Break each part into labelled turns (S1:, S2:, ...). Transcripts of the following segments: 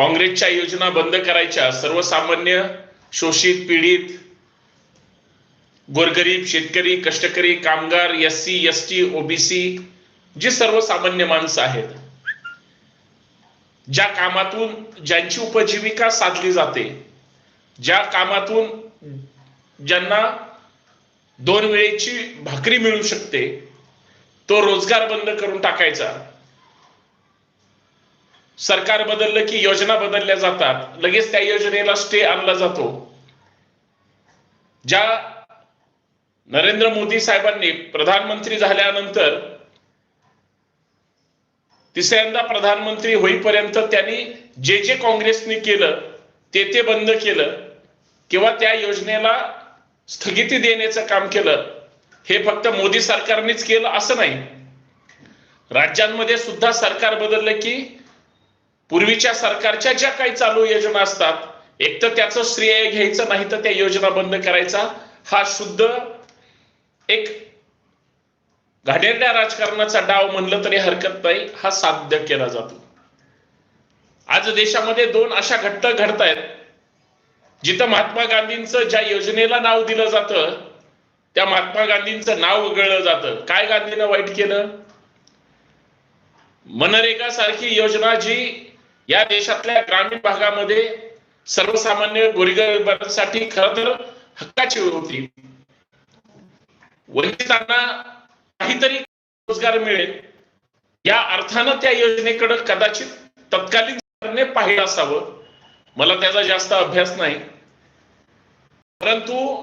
S1: काँग्रेसच्या योजना बंद करायच्या सर्वसामान्य शोषित पीडित गोरगरीब शेतकरी कष्टकरी कामगार S C S T OBC जी सर्वसामान्य माणसं आहेत ज्या कामातून ज्यांची उपजीविका साधली जाते ज्या कामातून ज्यांना दोन वेळेची भाकरी मिळू शकते तो रोजगार बंद करून टाकायचा. सरकार बदललं की योजना बदलल्या जातात. लगेच त्या योजनेला स्टे आणला जातो. ज्या नरेंद्र मोदी साहेबांनी प्रधानमंत्री झाल्यानंतर तिसऱ्यांदा प्रधानमंत्री होईपर्यंत त्यांनी जे जे काँग्रेसने केलं ते ते बंद केलं किंवा त्या योजनेला स्थगिती देण्याचं काम केलं. हे फक्त मोदी सरकारनेच केलं असं नाही. राज्यांमध्ये सुद्धा सरकार बदललं की पूर्वीच्या सरकारच्या ज्या काही चालू योजना असतात एक तर त्याचं श्रेय घ्यायचं नाही तर त्या योजना बंद करायचा. हा शुद्ध एक घाणेरड्या राजकारणाचा डाव म्हणलं तरी हरकत नाही हा साध्य केला जातो. आज देशामध्ये दोन अशा घट्ट घडत आहेत जिथं महात्मा गांधींचं ज्या योजनेला नाव दिलं जातं त्या महात्मा गांधींचं नाव वगळलं जातं. काय गांधीनं वाईट केलं? मनरेगा सारखी योजना जी या देशातल्या ग्रामीण भागामध्ये सर्वसामान्य गोरगरिबांसाठी खर तर हक्काची होती. वंचितांना काहीतरी रोजगार मिळेल. या अर्थानं त्या योजनेकडे कदाचित तत्कालीन सरकारने पाहिलं असावं. मला त्याचा जास्त अभ्यास नाही. परंतु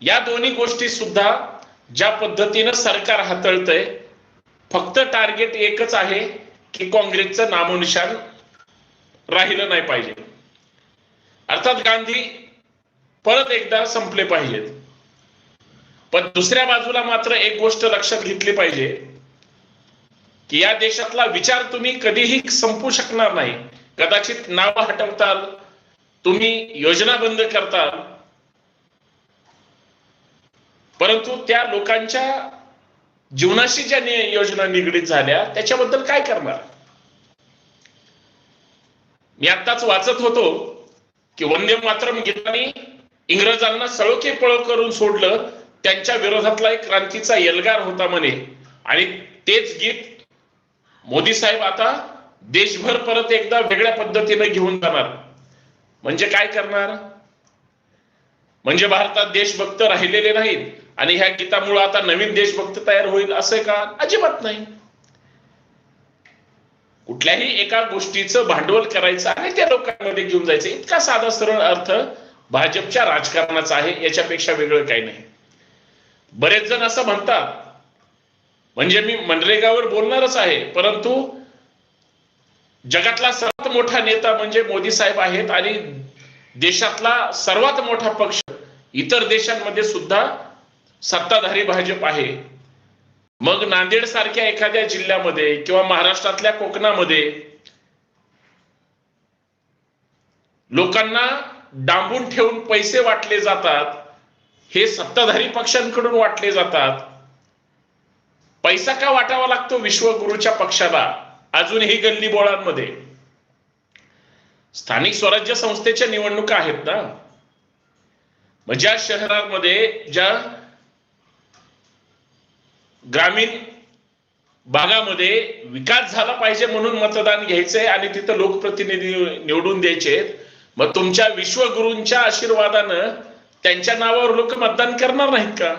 S1: या दोन्ही गोष्टी सुद्धा ज्या पद्धतीनं सरकार हाताळतंय फक्त टार्गेट एकच आहे की काँग्रेसचं नामोनिशान राहिलं नाही पाहिजे. अर्थात गांधी परत एकदा संपले पाहिजेत. पण दुसऱ्या बाजूला मात्र एक गोष्ट लक्षात घेतली पाहिजे की या देशातला विचार तुम्ही कधीही संपू शकणार नाही. कदाचित नाव हटवताल तुम्ही योजना बंद करताल. परंतु त्या लोकांच्या जीवनाशी ज्या योजना निगडीत झाल्या त्याच्याबद्दल काय करणार? मी आत्ताच वाचत होतो की वंदे मातरम गीतांनी इंग्रजांना सळोखे पळो करून सोडलं. त्यांच्या विरोधातला एक क्रांतीचा एल्गार होता म्हणे. आणि तेच गीत मोदी साहेब आता देशभर परत एकदा वेगळ्या पद्धतीने घेऊन जाणार. म्हणजे काय करणार? म्हणजे भारतात देशभक्त राहिलेले नाहीत आणि ह्या गीतामुळे आता नवीन देशभक्त तयार होईल असं का? अजिबात नाही. कुठल्याही एका गोष्टीचं भांडवल करायचं आणि त्या लोकांमध्ये घेऊन जायचं. इतका साधा सरळ अर्थ भाजपच्या राजकारणाचा आहे याच्यापेक्षा वेगळं काही नाही. बरेच जण असं म्हणतात. म्हणजे मी मनरेगावर बोलणारच आहे परंतु जगातला सर्वात मोठा नेता म्हणजे मोदी साहेब आहेत आणि देशातला सर्वात मोठा पक्ष इतर देशांमध्ये सुद्धा सत्ताधारी भाजप आहे. मग नांदेड सारख्या एखाद्या जिल्ह्यामध्ये किंवा महाराष्ट्रातल्या कोकणामध्ये लोकांना डांबून ठेवून पैसे वाटले जातात हे सत्ताधारी पक्षांकडून वाटले जातात. पैसा का वाटावा लागतो विश्वगुरूच्या पक्षाला? अजूनही गल्ली बोळांमध्ये. स्थानिक स्वराज्य संस्थेच्या निवडणुका आहेत ना? मग ज्या शहरांमध्ये ज्या ग्रामीण भागामध्ये विकास झाला पाहिजे म्हणून मतदान घ्यायचंय आणि तिथं लोकप्रतिनिधी निवडून द्यायचे मग तुमच्या विश्वगुरूंच्या आशीर्वादानं त्यांच्या नावावर लोक मतदान करणार नाहीत का?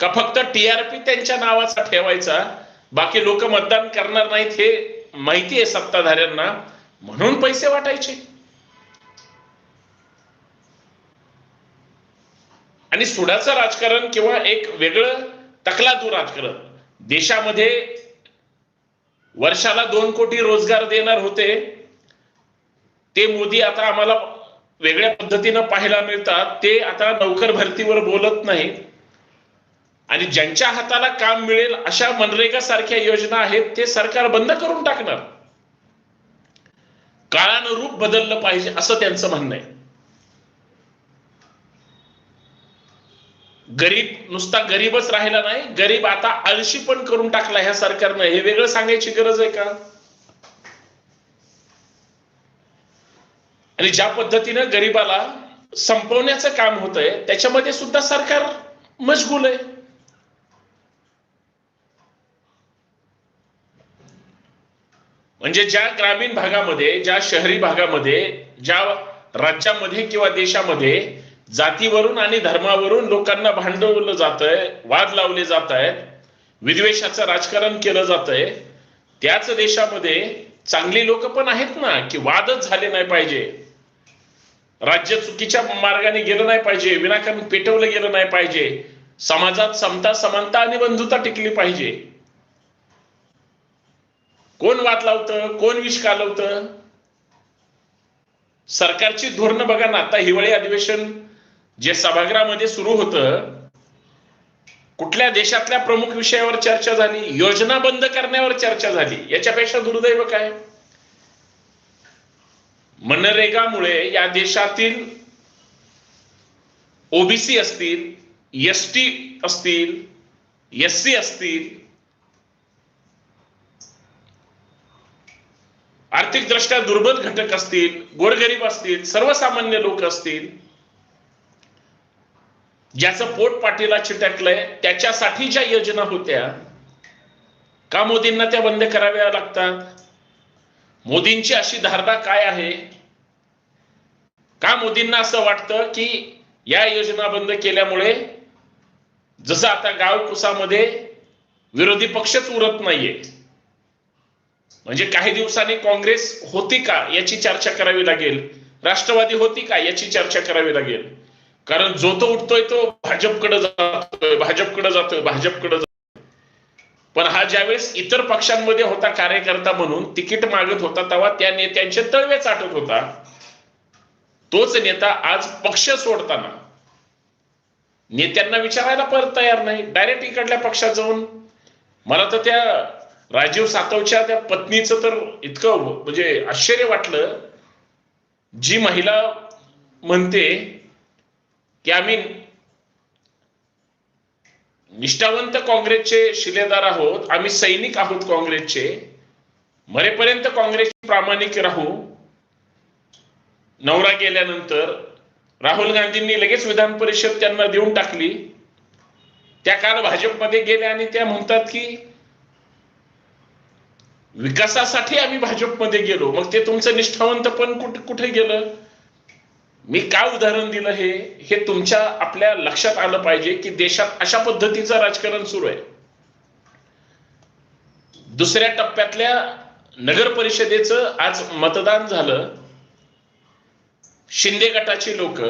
S1: का फक्त टीआरपी त्यांच्या नावाचा ठेवायचा? बाकी लोक मतदान करणार नाहीत हे माहिती आहे सत्ताधाऱ्यांना. म्हणून पैसे वाटायचे. आणि सुडाचं राजकारण किंवा एक वेगळं तकलादू राजकारण देशामध्ये वर्षाला दोन कोटी रोजगार देणार होते. ते मोदी आता आम्हाला वेगळ्या पद्धतीनं पाहायला मिळतात. ते आता नोकर भरतीवर बोलत नाहीत आणि ज्यांच्या हाताला काम मिळेल अशा मनरेगा सारख्या योजना आहेत ते सरकार बंद करून टाकणार. काळानुरूप बदललं पाहिजे असं त्यांचं म्हणणं आहे. गरीब नुसता गरीबच राहिला नाही गरीब आता आळशी पण करून टाकला ह्या सरकारनं. हे वेगळं सांगायची गरज आहे का? आणि ज्या पद्धतीनं गरिबाला संपवण्याचं काम होत आहे त्याच्यामध्ये सुद्धा सरकार मशगूल आहे. म्हणजे ज्या ग्रामीण भागामध्ये ज्या शहरी भागामध्ये ज्या राज्यामध्ये किंवा देशामध्ये जातीवरून आणि धर्मावरून लोकांना भांडवलं जात आहे वाद लावले जात आहेत विद्वेषाचं राजकारण केलं जात आहे त्याच देशामध्ये चांगली लोक पण आहेत ना की वादच झाले नाही पाहिजे. राज्य चुकीच्या मार्गाने गेलं नाही पाहिजे विनाकारण पेटवलं गेलं नाही पाहिजे. समाजात समता समानता आणि बंधुता टिकली पाहिजे. कोण वाद लावतं कोण विष कालवतं? सरकारची धोरणं बघा ना आता हिवाळी अधिवेशन जे सभागृहामध्ये सुरू होतं कुठल्या देशातल्या प्रमुख विषयावर चर्चा झाली योजना बंद करण्यावर चर्चा झाली याच्यापेक्षा दुर्दैव काय? मनरेगामुळे या देशातील ओबीसी असतील एस टी असतील एस सी असतील आर्थिकदृष्ट्या दुर्बल घटक असतील गोरगरीब असतील सर्वसामान्य लोक असतील ज्याचं पोट पाठीला चिटकलंय त्याच्यासाठी ज्या योजना होत्या का मोदींना त्या बंद कराव्या लागतात? मोदींची अशी धारणा काय आहे? का मोदींना असं वाटतं की या योजना बंद केल्यामुळे जसं आता गावकुसामध्ये विरोधी पक्षच उरत नाहीये म्हणजे काही दिवसांनी काँग्रेस होती का याची चर्चा करावी लागेल? राष्ट्रवादी होती का याची चर्चा करावी लागेल? कारण जो तो उठतोय तो भाजपकडे जातोय भाजपकडे जातोय भाजपकडे जातोय. पण हा ज्यावेळेस इतर पक्षांमध्ये होता कार्यकर्ता म्हणून तिकीट मागत होता तेव्हा त्या नेत्यांचे तळवे चाटत होता. तोच नेता आज पक्ष सोडताना. नेत्यांना विचारायला परत तयार नाही. डायरेक्ट इकडल्या पक्षात जाऊन मला तर त्या राजीव सातवच्या त्या पत्नीचं तर इतकं म्हणजे आश्चर्य वाटलं. जी महिला म्हणते की आम्ही निष्ठावंत काँग्रेसचे शिलेदार आहोत आम्ही सैनिक आहोत काँग्रेसचे मरेपर्यंत काँग्रेस प्रामाणिक राहू. नवरा गेल्यानंतर राहुल गांधींनी लगेच विधान परिषद त्यांना देऊन टाकली. त्या काल भाजपमध्ये गेल्या आणि त्या म्हणतात की विकासासाठी आम्ही भाजपमध्ये गेलो. मग ते तुमचं निष्ठावंत पण कुठे कुठे गेलं? मी काय उदाहरण दिलं हे? हे तुमच्या आपल्या लक्षात आलं पाहिजे की देशात अशा पद्धतीचं राजकारण सुरू आहे. दुसऱ्या टप्प्यातल्या नगर परिषदेचं आज मतदान झालं. शिंदे गटाची लोक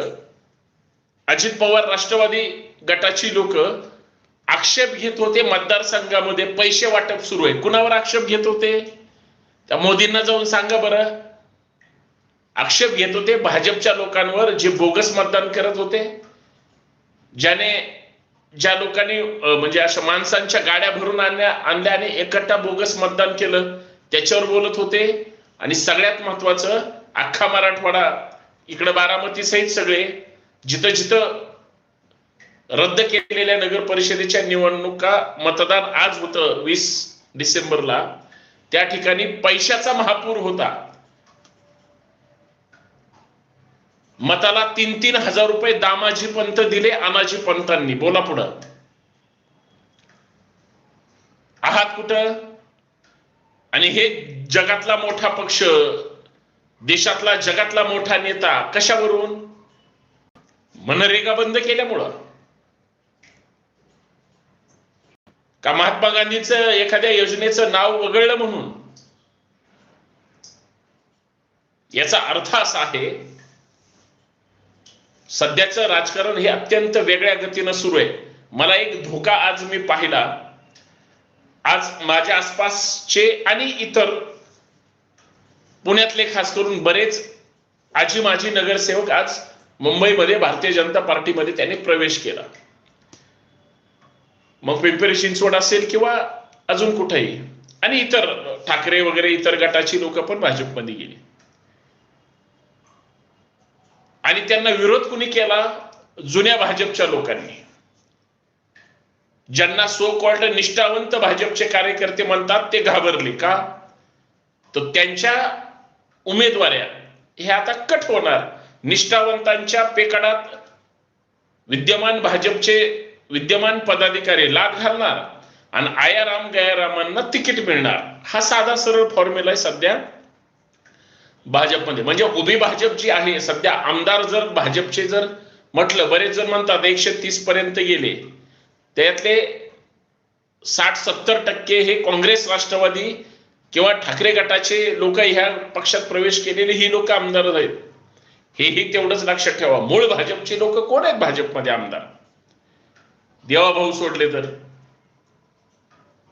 S1: अजित पवार राष्ट्रवादी गटाची लोक आक्षेप घेत होते मतदारसंघामध्ये. पैसे वाटप सुरू आहे. कुणावर आक्षेप घेत होते? त्या मोदींना जाऊन सांगा बरं. आक्षेप घेत होते भाजपच्या लोकांवर जे बोगस मतदान करत होते ज्याने ज्या लोकांनी म्हणजे अशा माणसांच्या गाड्या भरून आणल्या आणल्या आणि एकट्टा बोगस मतदान केलं त्याच्यावर बोलत होते. आणि सगळ्यात महत्वाचं अख्खा मराठवाडा इकडे बारामती सहित सगळे जिथं जिथं रद्द केलेल्या नगर परिषदेच्या निवडणुका मतदान आज होतं वीस डिसेंबरला. त्या ठिकाणी पैशाचा महापूर होता. मताला तीन तीन हजार रुपये दामाजी पंत दिले अनाजी पंतांनी. बोला पुढं. आहात कुठं? आणि हे जगातला मोठा पक्ष देशातला जगातला मोठा नेता कशावरून? मनरेगा बंद केल्यामुळं. का महात्मा गांधीचं एखाद्या योजनेचं नाव वगळलं म्हणून? याचा अर्थ असा आहे सध्याचं राजकारण हे अत्यंत वेगळ्या गतीनं सुरू आहे. मला एक धोका आज मी पाहिला. आज माझ्या आसपासचे आणि इतर पुण्यातले खास करून बरेच आजी माजी नगरसेवक आज मुंबईमध्ये भारतीय जनता पार्टीमध्ये त्यांनी प्रवेश केला. मग पिंपरी चिंचवड असेल किंवा अजून कुठेही. आणि इतर ठाकरे वगैरे इतर गटाची लोक पण भाजपमध्ये गेली. आणि त्यांना विरोध कुणी केला? जुन्या भाजपच्या लोकांनी. ज्यांना सो कॉल्ड निष्ठावंत भाजपचे कार्यकर्ते म्हणतात ते घाबरले का? तर त्यांच्या उमेदवाऱ्या हे आता कट होणार. निष्ठावंतांच्या पेकडात विद्यमान भाजपचे विद्यमान पदाधिकारी लाभ घालणार आणि आयाराम गयारामांना तिकीट मिळणार. हा साधा सरळ फॉर्म्युला आहे सध्या. भाजपमध्ये. म्हणजे उभी भाजप जी आहे सध्या आमदार जर भाजपचे जर म्हटलं बरेच जण म्हणतात एकशे तीस पर्यंत गेले. त्यातले साठ सत्तर टक्के हे काँग्रेस राष्ट्रवादी किंवा ठाकरे गटाचे लोक ह्या पक्षात प्रवेश केलेले ही लोक आमदार आहेत. हेही तेवढंच लक्षात ठेवा. मूळ भाजपचे लोक कोण आहेत भाजपमध्ये आमदार? देवाभाऊ सोडले तर.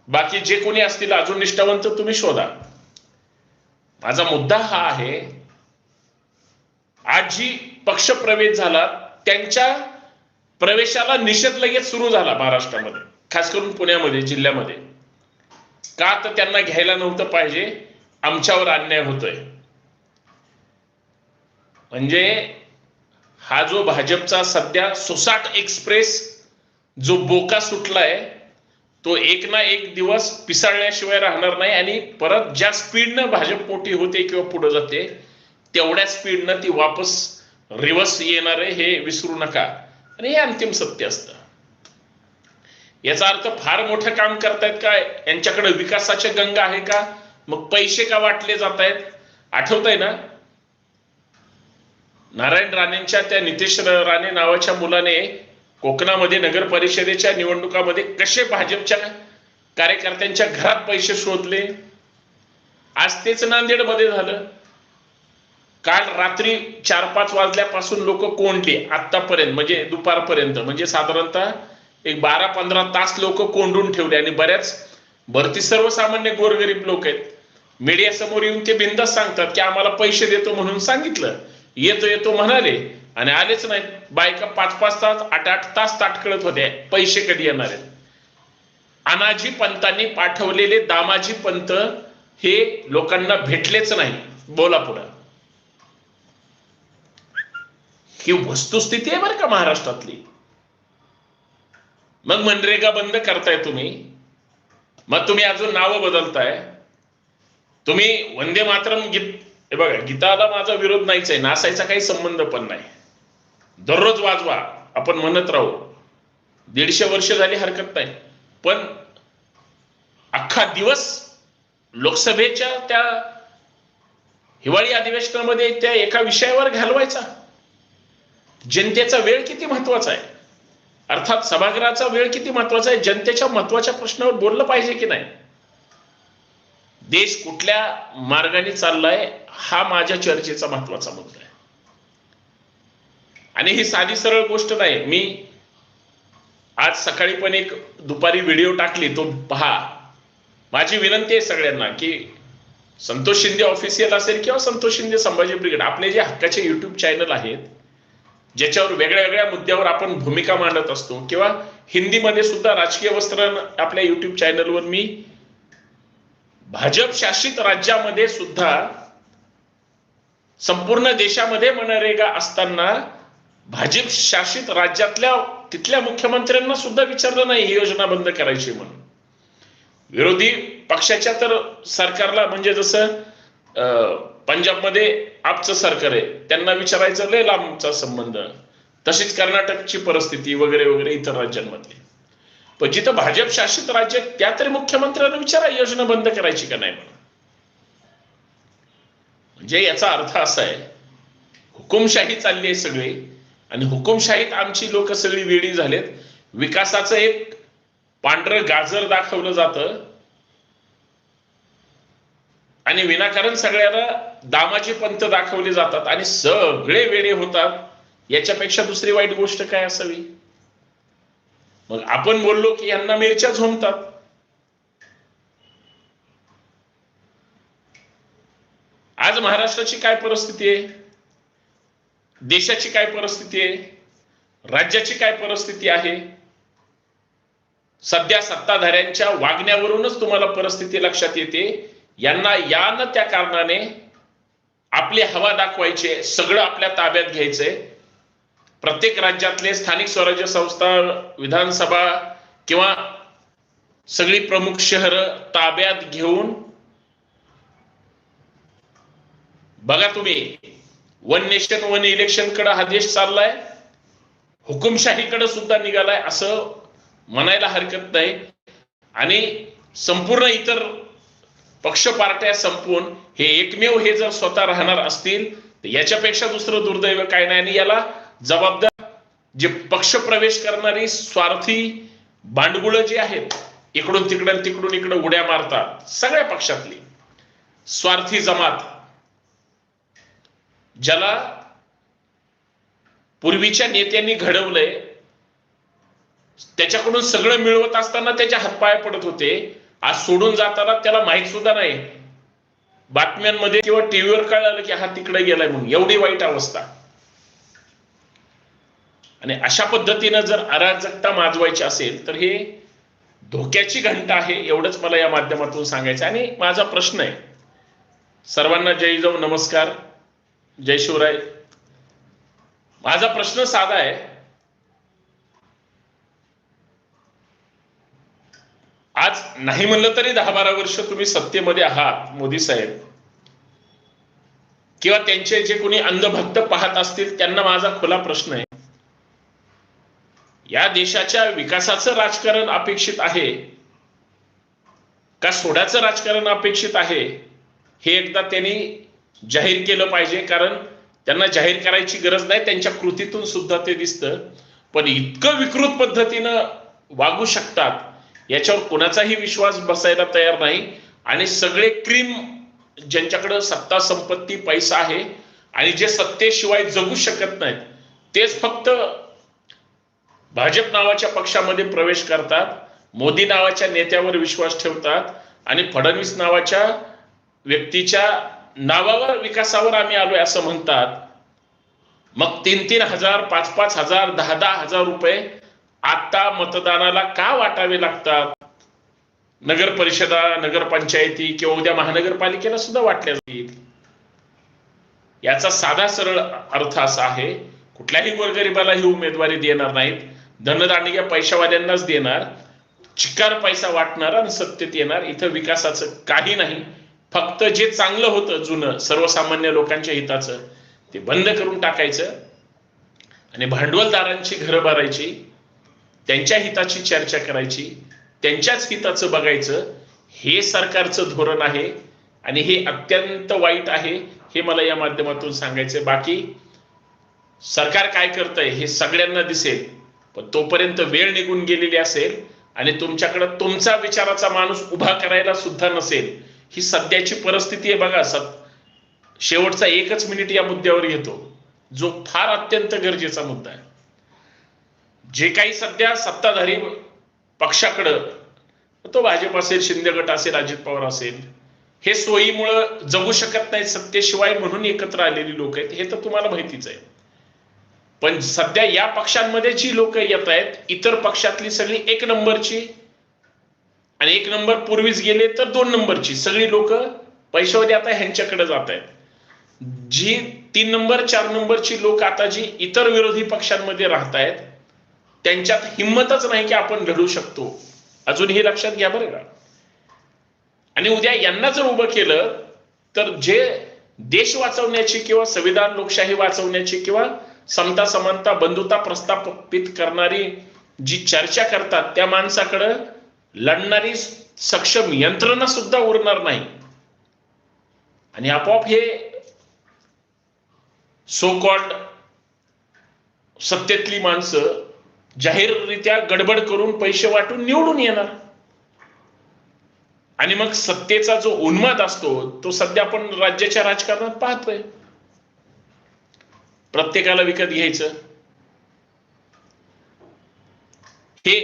S1: बाकी जे कोणी असतील अजून निष्ठावंत तुम्ही शोधा. माझा मुद्दा हा आहे आज जी पक्ष प्रवेश झाला त्यांच्या प्रवेशाला निषेध लगेच सुरू झाला महाराष्ट्रामध्ये खास करून पुण्यामध्ये जिल्ह्यामध्ये. का तर त्यांना घ्यायला नव्हतं पाहिजे आमच्यावर अन्याय होतोय. म्हणजे हा जो भाजपचा सध्या सोसाट एक्सप्रेस जो बोका सुटलाय तो एक ना एक दिवस पिसाळल्याशिवाय राहणार नाही आणि परत ज्या स्पीडनं भाजप मोठी होते किंवा पुढे जाते तेवढ्या स्पीडनं ती वापस रिव्हर्स येणार आहे हे विसरू नका. आणि हे अंतिम सत्य असतं. याचा अर्थ फार मोठं काम करतायत काय यांच्याकडे विकासाच्या गंगा आहे का? मग पैसे का वाटले जात आहेत आठवत आहे ना? नारायण राणेंच्या त्या नितेश राणे नावाच्या मुलाने कोकणामध्ये नगर परिषदेच्या निवडणुकामध्ये कसे भाजपच्या कार्यकर्त्यांच्या घरात पैसे शोधले? आज तेच नांदेडमध्ये झालं. काल रात्री चार पाच वाजल्यापासून लोक कोंडली आतापर्यंत म्हणजे दुपारपर्यंत. म्हणजे साधारणतः एक बारा पंधरा तास लोक कोंडून ठेवले आणि बऱ्याच भरती सर्वसामान्य गोरगरीब लोक आहेत. मीडिया समोर येऊन ते बिंदास सांगतात की आम्हाला पैसे देतो म्हणून सांगितलं. येतो येतो म्हणाले. आणि आलेच नाहीत बायका पाच पाच तास आठ आठ तास ताटकळत होते पैसे कधी येणार आहेत? अनाजी पंतांनी पाठवलेले दामाजी पंत हे लोकांना भेटलेच नाही. बोला पुढं. ही वस्तुस्थिती आहे बरं का महाराष्ट्रातली. मग मनरेगा बंद करताय तुम्ही. मग तुम्ही अजून नावं बदलताय. तुम्ही वंदे मातरम गीत हे बघा गीताला माझा विरोध नाहीच आहे. नासायचा काही संबंध पण नाही. दररोज वाजवा आपण म्हणत राहू. दीडशे वर्ष झाली हरकत नाही. पण अख्खा दिवस लोकसभेच्या त्या हिवाळी अधिवेशनामध्ये त्या एका विषयावर घालवायचा. जनतेचा वेळ किती महत्त्वाचा आहे? अर्थात सभागृहाचा वेळ किती महत्त्वाचा आहे? जनतेच्या महत्त्वाच्या प्रश्नावर बोललं पाहिजे की नाही? देश कुठल्या मार्गाने चाललाय हा माझ्या चर्चेचा महत्त्वाचा मुद्दा आणि ही साधी सरळ गोष्ट नाही. मी आज सकाळी पण एक दुपारी व्हिडिओ टाकली तो पहा. माझी विनंती आहे सगळ्यांना की संतोष शिंदे ऑफिशियल असेल किंवा संतोष शिंदे संभाजी ब्रिगेड आपले जे हक्काचे युट्यूब चॅनल आहेत ज्याच्यावर वेगळ्या वेगळ्या मुद्द्यावर आपण भूमिका मांडत असतो किंवा हिंदीमध्ये सुद्धा राजकीय वस्त्र आपल्या युट्यूब चॅनलवर मी भाजप शासित राज्यामध्ये सुद्धा संपूर्ण देशामध्ये मनरेगा असताना भाजप शासित राज्यातल्या तिथल्या मुख्यमंत्र्यांना सुद्धा विचारलं नाही ही योजना बंद करायची म्हणून. विरोधी पक्षाच्या तर सरकारला म्हणजे जसं पंजाबमध्ये आपचं सरकार आहे त्यांना विचारायचं लय लांबचा संबंध. तशीच कर्नाटकची परिस्थिती वगैरे वगैरे इतर राज्यांमधली पण जिथं भाजप शासित राज्य त्या तरी मुख्यमंत्र्यांना विचारा योजना बंद करायची का नाही म्हणून. म्हणजे याचा अर्थ असा आहे हुकुमशाही चालली आहे सगळी. आणि हुकुमशाहीत आमची लोक सगळी वेळी झालेत. विकासाचं एक पांढरं गाजर दाखवलं जातं. आणि विनाकारण सगळ्याला दामाची पंत दाखवले जातात आणि सगळे वेळे होतात. याच्यापेक्षा दुसरी वाईट गोष्ट काय असावी? मग आपण बोललो की यांना मिरच्या झोमतात. आज महाराष्ट्राची काय परिस्थिती आहे? देशाची काय परिस्थिती आहे? राज्याची काय परिस्थिती आहे? सध्या सत्ताधाऱ्यांच्या वागण्यावरूनच तुम्हाला परिस्थिती लक्षात येते. यांना या न त्या कारणाने आपली हवा दाखवायचे सगळं आपल्या ताब्यात घ्यायचंय. प्रत्येक राज्यातले स्थानिक स्वराज्य संस्था विधानसभा किंवा सगळी प्रमुख शहर ताब्यात घेऊन बघा तुम्ही वन नेशन वन इलेक्शनकडे हा देश चाललाय. हुकुमशाहीकडे सुद्धा निघालाय असं म्हणायला हरकत नाही. आणि संपूर्ण इतर पक्ष पार्ट्या संपवून हे एकमेव हे जर स्वतः राहणार असतील तर याच्यापेक्षा दुसरं दुर्दैव काय नाही. आणि याला जबाबदार जे पक्ष प्रवेश करणारी स्वार्थी भांडगुळ जे आहेत इकडून तिकडून तिकडून इकडं उड्या मारतात सगळ्या पक्षातली. स्वार्थी जमात. ज्याला पूर्वीच्या नेत्यांनी घडवलंय त्याच्याकडून सगळं मिळवत असताना त्याच्या हातपाय पडत होते. आज सोडून जाताना त्याला माहीत सुद्धा नाही. बातम्यांमध्ये किंवा टीव्हीवर कळालं की हा तिकडे गेलाय म्हणून. एवढी वाईट अवस्था. आणि अशा पद्धतीनं जर अराजकता माजवायची असेल तर हे धोक्याची घंटा आहे एवढंच मला या माध्यमातून सांगायचं आणि माझा प्रश्न आहे. सर्वांना जय जाऊ नमस्कार. जय शिवराय. माझा प्रश्न साधा आहे. आज नाही म्हणलं तरी दहा बारा वर्ष तुम्ही सत्तेमध्ये आहात मोदी साहेब. किंवा त्यांचे जे कोणी अंधभक्त पाहत असतील त्यांना माझा खुला प्रश्न आहे. या देशाच्या विकासाचं राजकारण अपेक्षित आहे. का सोड्याचं राजकारण अपेक्षित आहे? हे एकदा त्यांनी जाहीर केलं पाहिजे कारण त्यांना जाहीर करायची गरज नाही त्यांच्या कृतीतून सुद्धा ते दिसतं. पण इतकं विकृत पद्धतीनं वागू शकतात याच्यावर कोणाचाही विश्वास बसायला तयार नाही. आणि सगळे क्रीम ज्यांच्याकडं सत्ता संपत्ती पैसा आहे आणि जे सत्तेशिवाय जगू शकत नाहीत तेच फक्त भाजप नावाच्या पक्षामध्ये प्रवेश करतात मोदी नावाच्या नेत्यावर विश्वास ठेवतात आणि फडणवीस नावाच्या व्यक्तीच्या नावावर विकासावर आम्ही आलोय असं म्हणतात. मग तीन तीन हजार पाच पाच हजार दहा दहा हजार रुपये आता मतदानाला का वाटावे लागतात? नगर परिषदा नगरपंचायती किंवा उद्या महानगरपालिकेला सुद्धा वाटल्या जाईल याचा साधा सरळ अर्थ असा आहे कुठल्याही गोरगरिबाला ही उमेदवारी देणार नाहीत. धनदांडग्या पैशावाल्यांनाच देणार. चिकार पैसा वाटणार आणि सत्तेत येणार. इथं विकासाचं काही नाही. फक्त जे चांगलं होतं जुनं सर्वसामान्य लोकांच्या हिताचं ते बंद करून टाकायचं. आणि भांडवलदारांची घरं भरायची त्यांच्या हिताची चर्चा करायची त्यांच्याच हिताचं बघायचं हे सरकारचं धोरण आहे आणि हे अत्यंत वाईट आहे हे मला या माध्यमातून सांगायचं बाकी सरकार काय करतंय हे सगळ्यांना दिसेल पण तोपर्यंत वेळ निघून गेलेली असेल आणि तुमच्याकडं तुमचा विचाराचा माणूस उभा करायला सुद्धा नसेल ही सध्याची परिस्थिती आहे बघा सत शेवटचा एकच मिनिट या मुद्द्यावर घेतो जो फार अत्यंत गरजेचा मुद्दा आहे. जे काही सध्या सत्ताधारी पक्षाकडं तो भाजप असेल शिंदे गट असेल अजित पवार असेल हे सोयीमुळं जगू शकत नाहीत सत्तेशिवाय म्हणून एकत्र आलेली लोक आहेत हे तर तुम्हाला माहितीच आहे. पण सध्या या पक्षांमध्ये जी लोक येत आहेत इतर पक्षातली सगळी एक नंबरची आणि एक नंबर पूर्वीच गेले तर दोन नंबरची. सगळी लोक पैशावरी आता ह्यांच्याकडे जात आहेत. जी तीन नंबर चार नंबरची लोक आता जी इतर विरोधी पक्षांमध्ये राहत आहेत त्यांच्यात हिंमतच नाही की आपण लढू शकतो. अजून हे लक्षात घ्या बरं का. आणि उद्या यांना जर उभं केलं तर जे देश वाचवण्याची किंवा संविधान लोकशाही वाचवण्याची किंवा समता समानता बंधुता प्रस्थापित करणारी जी चर्चा करतात त्या माणसाकडं लढणारी सक्षम यंत्रणा सुद्धा उरणार नाही. आणि आपोआप हे सो कॉल्ड सत्तेतली माणसं जाहीररित्या गडबड करून पैसे वाटून निवडून येणार. आणि मग सत्तेचा जो उन्माद असतो तो सध्या आपण राज्याच्या राजकारणात पाहतोय. प्रत्येकाला विकत घ्यायचं. हे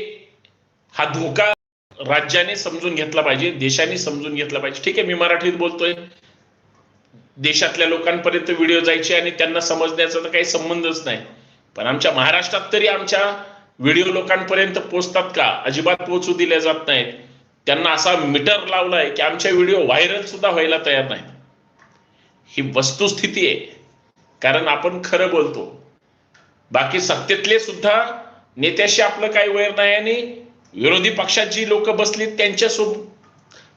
S1: हा धोका राज्याने समजून घेतला पाहिजे देशाने समजून घेतला पाहिजे. ठीक आहे मी मराठीत बोलतोय. देशातल्या लोकांपर्यंत व्हिडिओ जायचे आणि त्यांना समजण्याचा तर काही संबंधच नाही. पण आमच्या महाराष्ट्रात तरी आमच्या व्हिडिओ लोकांपर्यंत पोचतात का? अजिबात पोचू दिल्या जात नाहीत. त्यांना असा मीटर लावलाय की आमच्या व्हिडिओ व्हायरल सुद्धा व्हायला तयार नाही ही वस्तुस्थिती आहे. कारण आपण खरं बोलतो. बाकी सत्तेतले सुद्धा नेत्याशी आपलं काही वैर नाही आणि विरोधी पक्षात जी लोक बसली त्यांच्या सोब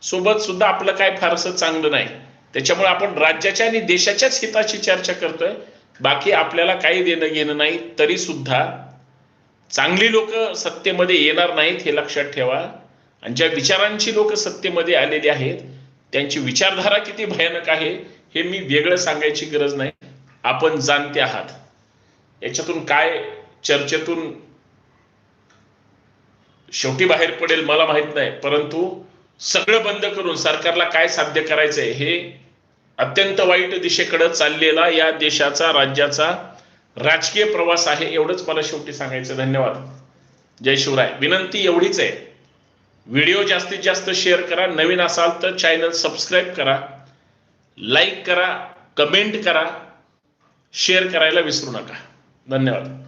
S1: सोबत सुद्धा आपलं काय फारसं चांगलं नाही. त्याच्यामुळे आपण राज्याच्या आणि देशाच्याच हिताची चर्चा करतोय. बाकी आपल्याला काही देणं घेणं नाही तरी सुद्धा चांगली लोक सत्तेमध्ये येणार नाहीत हे लक्षात ठेवा. आणि ज्या विचारांची लोक सत्तेमध्ये आलेली आहेत त्यांची विचारधारा किती भयानक आहे हे मी वेगळं सांगायची गरज नाही. आपण जाणते आहात. याच्यातून काय चर्चेतून शेवटी बाहेर पडेल मला माहीत नाही परंतु सगळं बंद करून सरकारला काय साध्य करायचंय हे अत्यंत वाईट दिशेकडे चाललेला या देशाचा राज्याचा राजकीय प्रवास आहे एवढंच मला शेवटी सांगायचं धन्यवाद. जय शिवराय. विनंती एवढीच आहे. व्हिडिओ जास्तीत जास्त शेअर करा. नवीन असाल तर चॅनल सबस्क्राईब करा. लाईक करा. कमेंट करा. शेअर करायला विसरू नका. धन्यवाद.